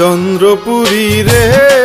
চন্দ্রপুরী রে।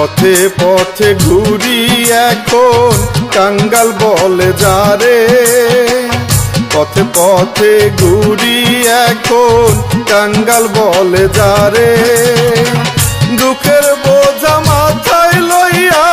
পথে পথে ঘুরি এখন কাঙ্গাল বলে যারে। পথে পথে ঘুরি এখন কাঙ্গাল বলে যারে। দুঃখের বোঝা মাথায় লইয়া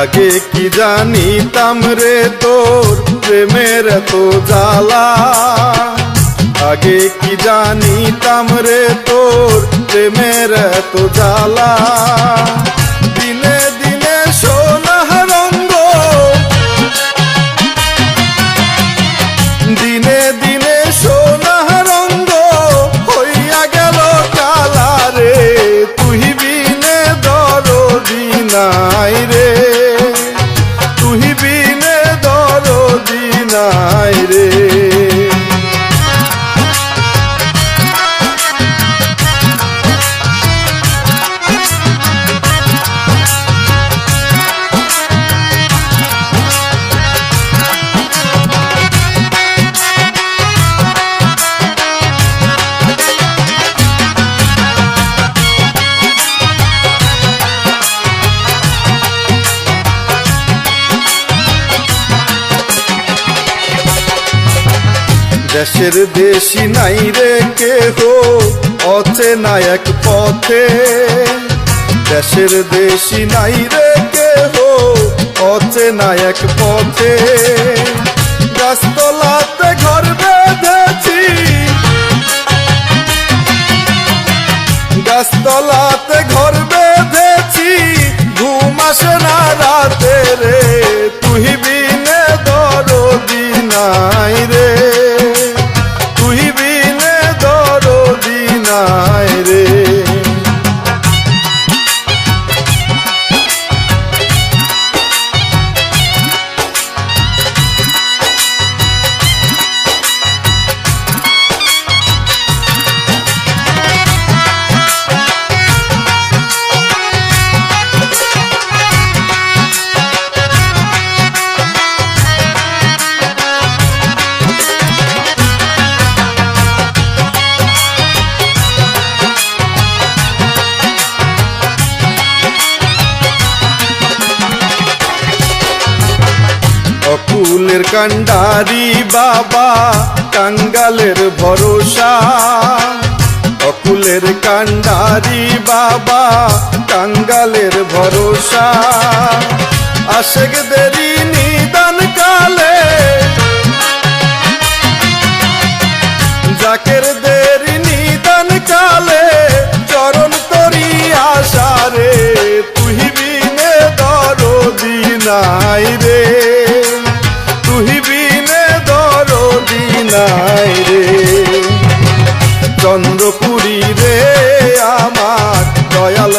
আগে কি জানিতাম রে তোর প্রেমের তো জ্বালা? আগে কি জানিতাম রে তোর প্রেমের তো জ্বালা? দেশের দেশি নাই রে কেহ অচেনা এক পথে। দেশের দেশি নাই রে কেহ অচেনা এক পথে। গাছতলাতে অকুলের কান্ডারি বাবা, কাঙ্গালের ভরসা। অকুলের কান্ডারি বাবা, কাঙ্গালের ভরসা। আশেক দেরি নিদান কালে, জাকের দেরি নিদান কালে, চরণ তরি আশারে তুই বিনে দরদি নাই মদিনায় রে। চন্দ্রপুরী রে আমার দয়াল